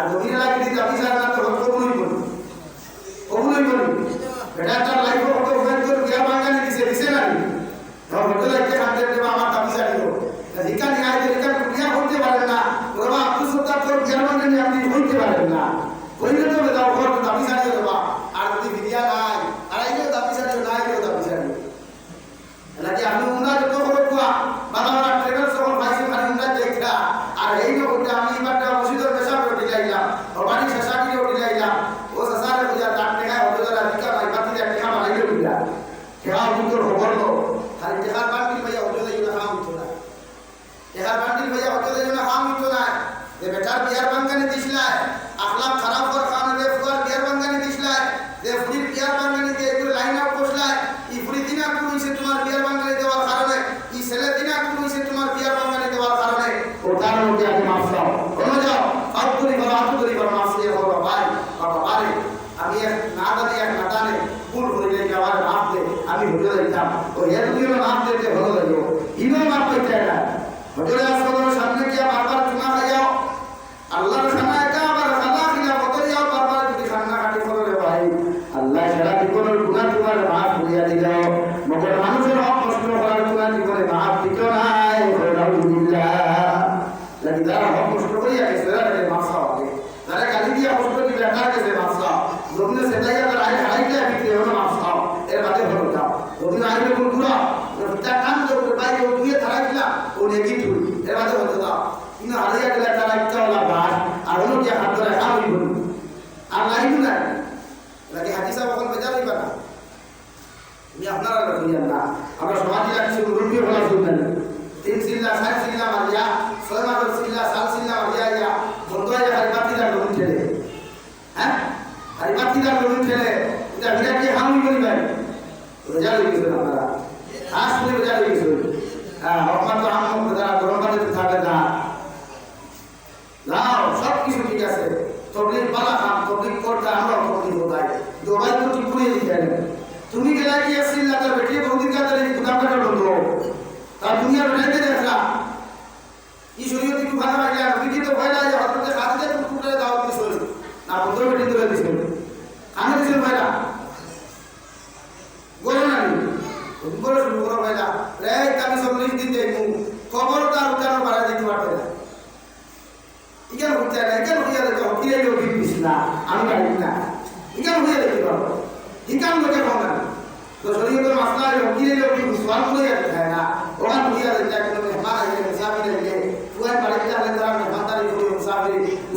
al যার বিয়ার বাঙ্গানে দিছিলায় আখলাখ খারাপ যারা হক নষ্ট করে গেছে তারা মাছ খাওয়াবে যারা দিয়ে হক রেজাল্ট হয়ে গেছিলেন আপনারা। আসলে রেজাল্ট হয়ে গেছিলেন হ্যাঁ আপনার তো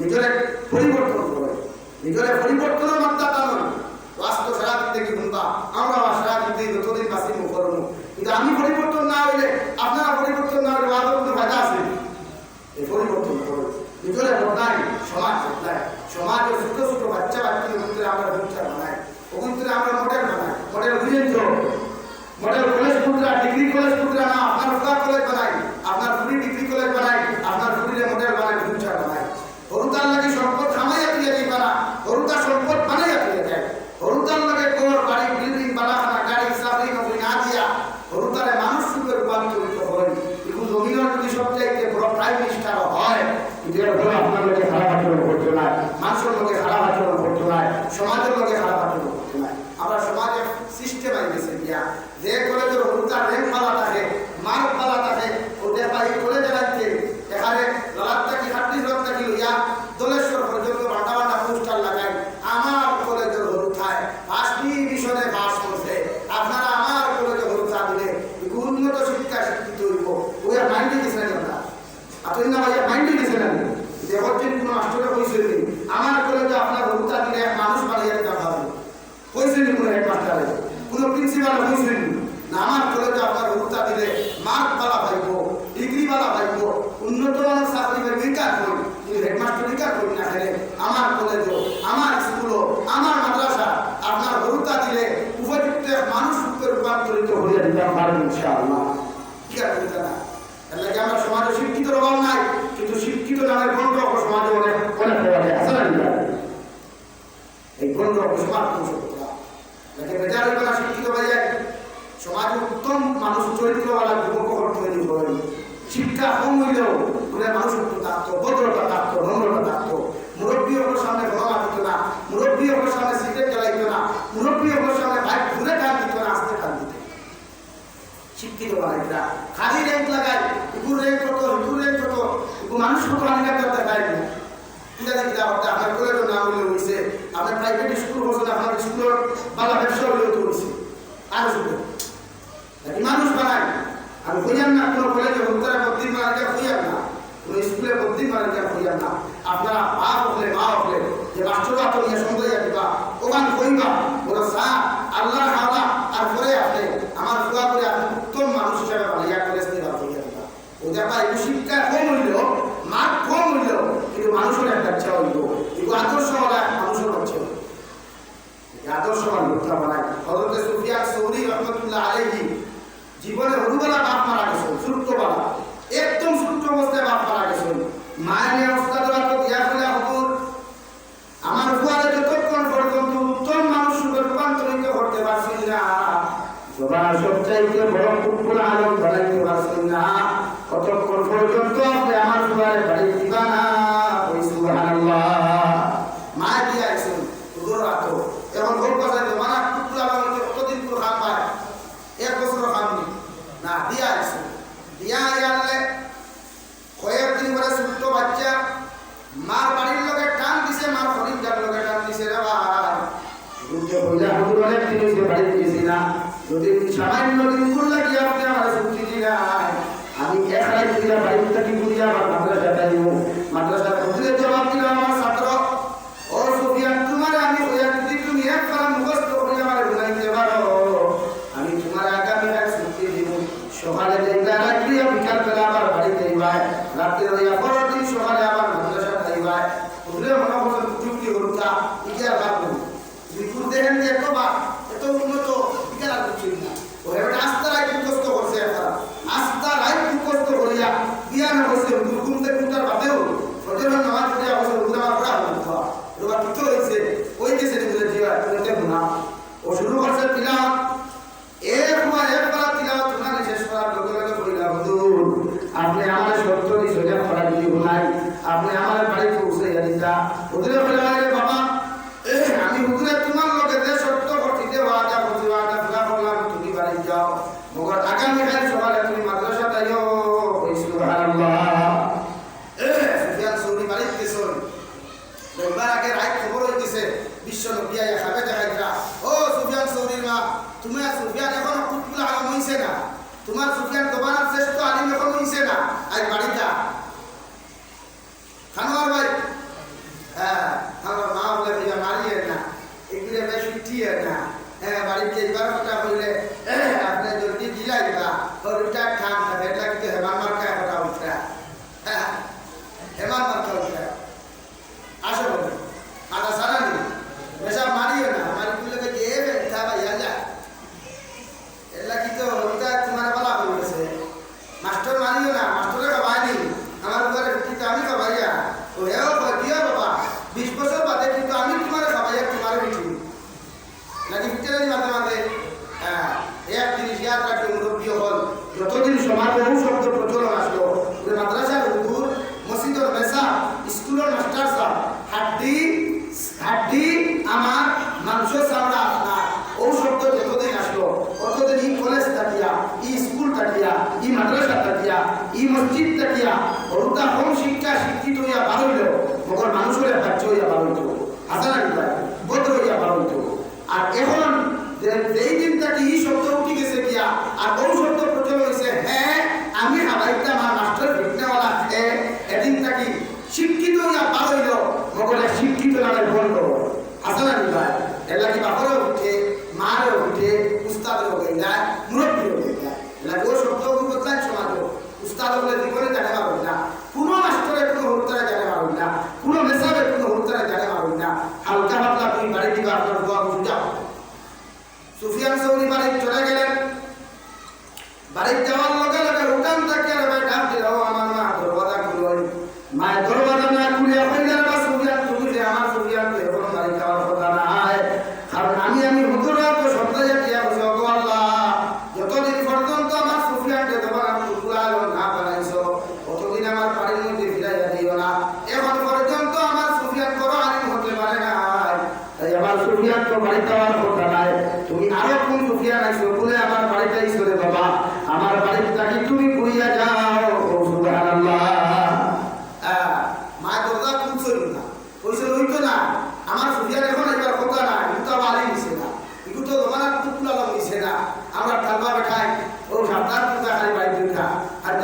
ভিতরে পরিবর্তন করো। ভিতরে পরিবর্তনের মাত্রা তেমন মানে। বাস্তব সারা দিতে কি ঘুমতা আমরা সারা দিতে যতদিন কাছে মুখ করব কিন্তু আমি পরিবর্তন না হইলে আপনারা পরিবর্তন না হইলে আমাদের কোনো ফায়দা আছে? এই পরিবর্তন করো ভিতরে ঘটনায় সমাজ সমাজের লোকের হারা আচরণ নাই আমরা সমাজের সিস্টেম আইতেছে যে কোনো দিতে পারা যুবক কখন তৈরি করেন শিক্ষা কম হইলেও মানে মানুষের থাকতো ভদ্রতা থাকতো নম্রতা থাকতো মুরব্বী ওপর সামনে ঘোলা দিত না, মুরব্বী ওপর সামনে সিগারেট জ্বালাইত না, মুরব্বী ওপর সামনে বাইক ঘুরে কান দিত না, আসতে কান দিত। শিক্ষিত মানুষরা, খালি র্যাঙ্ক লাগায়, ইগুর র্যাঙ্ক কত, ইগুর র্যাঙ্ক কত মানুষ কত হানিকার করতে পারে না ইটা দেখি আমার কলেজের নাম উল্লেখ হয়েছে আপনার প্রাইভেট স্কুল হচ্ছে আপনার স্কুলের বালা ব্যবসা আর হইয়ান না, কোনো কলেজে হুজুরা ভর্তি মারা হইয়ান না। কোনো স্কুলে ভর্তি মারা হইয়ান না। আপনারা அப்படின்னு ಆಮೇಲೆ ಕಡೆ ಉಸಿರಿ ಅಲ್ಲಿಂದ ಉದುರೆ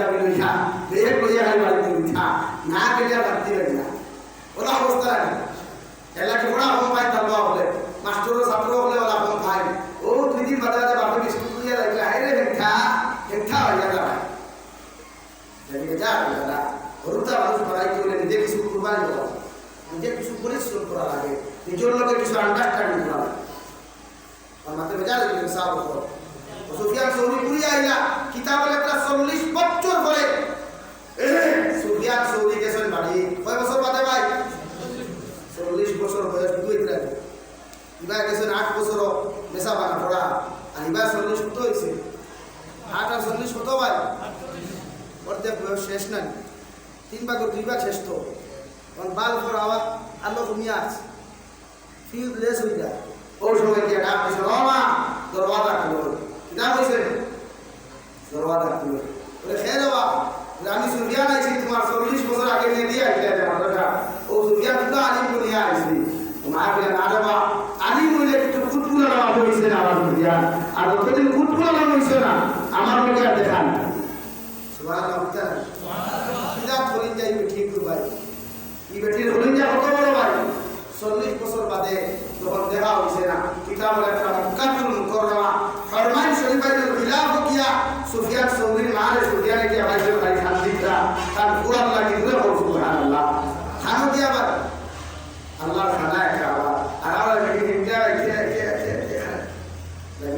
যাবি বাড়িতে উঠা না গেলে রাখতে পারি না। ওরা অবস্থা নাই। এলাকে পড়া হম পাই তালবা হলে মাস্টার ছাত্র হলে ওরা হম খাই ও দুই দিন বাদে বাপে বিস্কুট দিয়ে রাখলে হাই রে হেঠা হইয়া দাঁড়ায়। যেদিকে যা দাদা হরুতা মানুষ পড়াই করলে নিজে কিছু কুরবানি করা। নিজে কিছু পরিশ্রম করা লাগে। নিজের লোকে কিছু আন্ডারস্ট্যান্ডিং করা মাথায় বেজা লাগে সাহ বছর সুফিয়ান সৌরি পুরি আইলা কিতাবের একটা চল্লিশ বছর পরে। সুফিয়ান সৌরি গেছেন বাড়ি। কয় বছর বাদে ভাই? চল্লিশ বছর বয়স দুই লাগে ইবা গেছেন আট বছর মেশা বানা পড়া। আর ইবা চল্লিশ কত হয়েছে আট আর চল্লিশ কত ভাই? অর্ধেক বয়স শেষ নাই। তিন ভাগ দুই ভাগ শেষ তো। কারণ বাল পর আবার আলো কমিয়ে আছে। ফিল লেস হয়ে যায় ওই সময় গিয়ে ডাক দিয়েছে ও মা, দরওয়াজা খুলো। কিনা কইছে দরওয়াজা খুলো। বলে খেয়ে দেওয়া আমি সুফিয়ান আইছি, তোমার চল্লিশ বছর আগে নিয়ে দিয়ে আইলে মাদ্রাসা। ও সুফিয়ান তো আলিম নিয়ে আইছি বলে, না রে বা আলিম হইলে কিন্তু কুটকুলা নামা হইছে না আমার সুফিয়ান। আর যতদিন কুটকুলা নাম হইছে না, আমার লোকে আর দেখা না সুবহানাল্লাহ উত্তর কিতাব হলিন যাই বেটি ভাই। এই বেটির হলিন কত বড় ভাই? চল্লিশ বছর বাদে যখন দেখা হয়েছে না কিতাবের একটা মক্কাতুল মুকররমা ফরমান শরীফের খিলাফ কিয়া সুফিয়ান সৌরির মারে সুফিয়ানে কি ভাই ভাই খান দিতা তার কুরআন লাগি দূরে হল সুবহানাল্লাহ খানো কি আবার আল্লাহর খানা একটা আবার আর আবার বেটি ইন্ডিয়া কে কে কে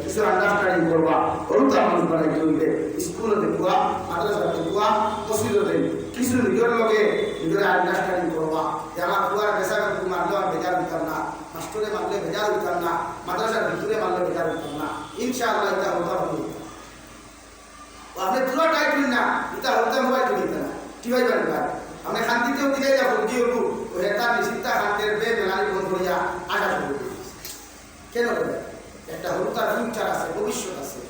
কিছু আন্ডারস্ট্যান্ডিং করবা ওরুতা মানুষ বানাই চলবে স্কুলে দেখবা মাদ্রাসা দেখবা মসজিদে দেখ কিছু নিজের ভিতরে মারলে বেজার ইনশাআল্লাহ এটা হতা আপনি না। এটা মোবাইল কিনে না। কি ভাই পারেন ভাই। আপনি শান্তিতেও দিলে যাব কি হব ওই একটা নিশ্চিন্তা শান্তির বে মেলানি বন্ধ করিয়া আশা শুরু কেন একটা ফিউচার আছে, ভবিষ্যৎ আছে।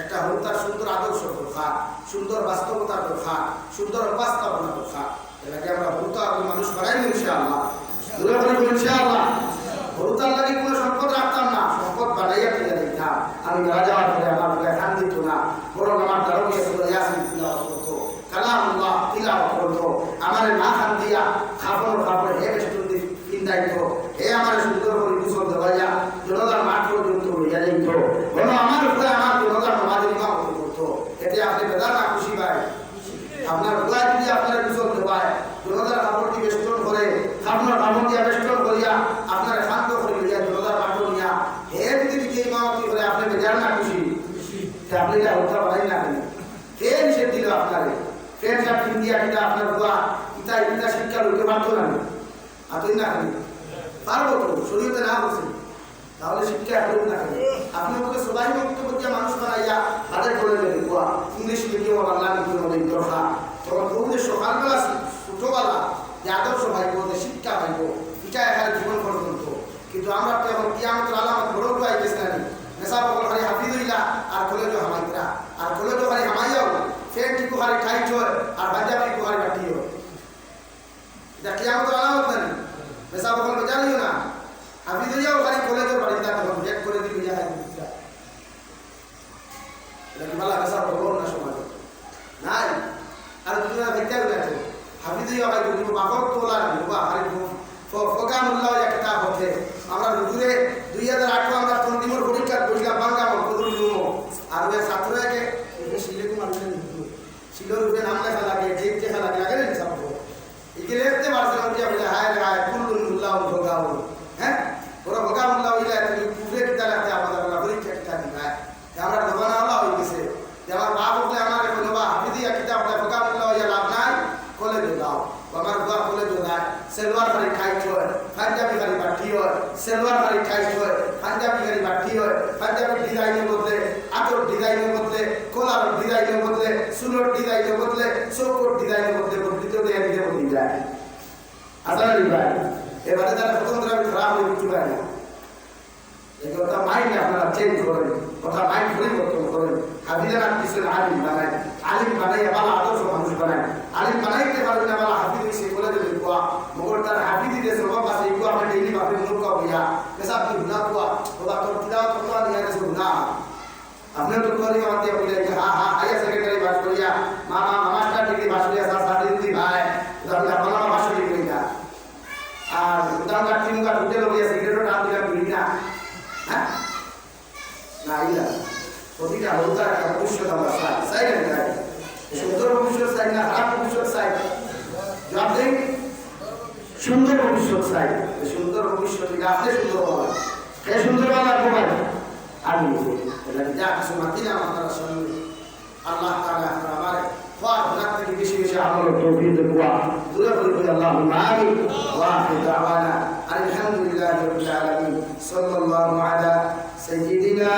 একটা হরুতার সুন্দর আদর্শ দরকার, সুন্দর বাস্তবতার দরকার, সুন্দর বাস্তবতা দরকার। এটাকে আমরা হরুতার মানুষ বানাই ইনশাআল্লাহ। দূরে বলি ইনশাআল্লাহ। হরুতার লাগে কোনো সম্পদ রাখতাম না, সম্পদ বাড়াইয়া ফেলে দিতাম। আমি মারা যাওয়ার পরে আমার বলে খান দিত না। বরং আমার দারুণ ইয়াসিন তিলাওয়াত করতো আমার না খান দিয়া খাবার খাবার হে বেষ্টন দি চিন্তাইতো হে আমার সুন্দর করে কুশল দেওয়াইয়া জনতার মাঠ পর্যন্ত লইয়া যাইতো বলো আমার উপরে আমার জনতার নামাজের ইমাম করতো এতে আপনি বেদা না খুশি পায় আপনার গোয়া যদি আপনার কুশল দেওয়ায় জনতার কাপড়টি বেষ্টন করে আপনার কাপড় দিয়া বেষ্টন করিয়া আপনার শান্ত করে লইয়া জনতার মাঠ নিয়া হে যদি দিকে ইমামতি করে আপনি বেজার না খুশি আপনি এটা হত্যা বাড়াই না কেন? নিষেধ দিল আপনারে ফ্রেন্ড শার্ট ইন্ডিয়া কিটা আপনার গোয়া ইটা ইটা শিক্ষা লইতে পারতো না আতই না কেন? পারব তো শরীরতে না বসে তাহলে শিক্ষা এখন না কেন? আপনি ওকে সবাই বক্তব্য দিয়ে মানুষ বানাইয়া তাদের করে দেবেন গোয়া ইংলিশ মিডিয়াম বাংলা মিডিয়াম দরকার তখন সকালবেলা ছোটবেলা যে আদর্শ ভাইব যে শিক্ষা ভাইব এটা এখানে জীবন পর্যন্ত কিন্তু আমরা তো এখন কিয়ামত আলামত বড় পাই গেছে না নেশা বকল খালি হাফিজ হইলা আর কলেজ হামাইতরা আর কলেজ খালি হামাইয়াও ফেন টিকু খালি টাইট হয় আর পাঞ্জাব টিকু খালি বাটি হয় এটা কিয়ামত আলামত না নেশা বকল বেজানিও না হাফিজ হইয়াও খালি কলেজের বাড়িতে তখন ব্যাক করে দিবি যা এটা কি ভালো নেশা বকল না সমাজে নাই আর দুজনা দেখতে গেলে হাফিজ হইয়া ভাই দুটো বাপক তোলা বাবা খালি ফোকামুল্লাহ একটা হতে আমরা রুজুরে দুই হাজার আট আমরা তন্দিমর পরীক্ষা বসলাম বাংলা কদুর লুমো আর ওই ছাত্র একে শিলেকু মানুষের শিলর উপরে নাম লেখা লাগে ঠিক লেখা লাগে লাগে না সব এগুলো লিখতে পারছিলাম যে বলে হায় রে হায় কুল্লুল মুল্লাহ ভোগাবো হ্যাঁ ওরা ভোগামুল্লাহ হইলে তুমি কুফরে কিতা লাগতে আমাদের আমরা পরীক্ষা কিতা দিবা আমরা দোকানা হলা হয়ে গেছে যে আমার বাপ উঠলে আমার কোনো বা হাফিদিয়া কিতাব ভোগামুল্লাহ হইয়া লাভ নাই কলেজে যাও আমার গোয়া কলেজে যায় সেলওয়ার খালি টাইট হয় পাঞ্জাবি খালি বাটি হয় সেলওয়ার খালি টাইট হয় পাঞ্জাবি খালি বাটি হয় পাঞ্জাবি ডিজাইনের বদলে আতর ডিজাইনের বদলে, কলার ডিজাইনের বদলে সুলোর ডিজাইনের বদলে, চৌকোর ডিজাইনের বদলে বদলিত দেয়া দিতে বদলি যায় আসলে ভাই, এবারে যারা স্বতন্ত্র খারাপ হয়ে উঠতে পারে এই কথা মাইন্ড আপনারা চেঞ্জ করেন কথা মাইন্ড পরিবর্তন করেন। হাফিজার পিছনে আলিম বানায়। আলিম বানাই ভালো আদর্শ মানুষ বানায়। আলিম বানাইতে পারবেন না ভালো হাফিজ সে বলে দেবে মগর তার হাফিজ দিতে সবাব আছে ইকো আপনি ডেইলি ভাবে কা হইয়া কেসা আপনি গুনাহ কোয়া ওবা তোর তিলাও তো কোয়া নিয়া গেছে গুনাহ আপনি তো করি যে হ্যাঁ হ্যাঁ হাইয়ার সেকেন্ডারি পাস করিয়া মামা মাস্টার ডিগ্রি পাস করিয়া সাত সাত দিন ভাই আপনার মামা পাস করি না আর উদাম কাটি মুখা ঢুকে লইয়া সিগারেটও টান দিলাম বিড়ি না? হ্যাঁ? না ইলা প্রতিটা হলুদার একটা ভবিষ্যৎ আমরা চাই। চাই না সুন্দর ভবিষ্যৎ চাই না খারাপ ভবিষ্যৎ চাই? জবাব দেই সুন্দর ভবিষ্যৎ চাই। সুন্দর ভবিষ্যৎ আপনি সুন্দর হওয়া। কে সুন্দর হওয়া লাগবে আমি যা কিছু মাতিলাম আপনারা সঙ্গে আল্লাহ তাআলা আমার খাওয়ার ভাগ থেকে বেশি বেশি আমল তৌফিক দেওয়া দূরে করে আল্লাহ আমিন। ওয়াহি দাওয়ানা আলহামদুলিল্লাহি রাব্বিল আলামিন। সাল্লাল্লাহু আলা সাইয়্যিদিনা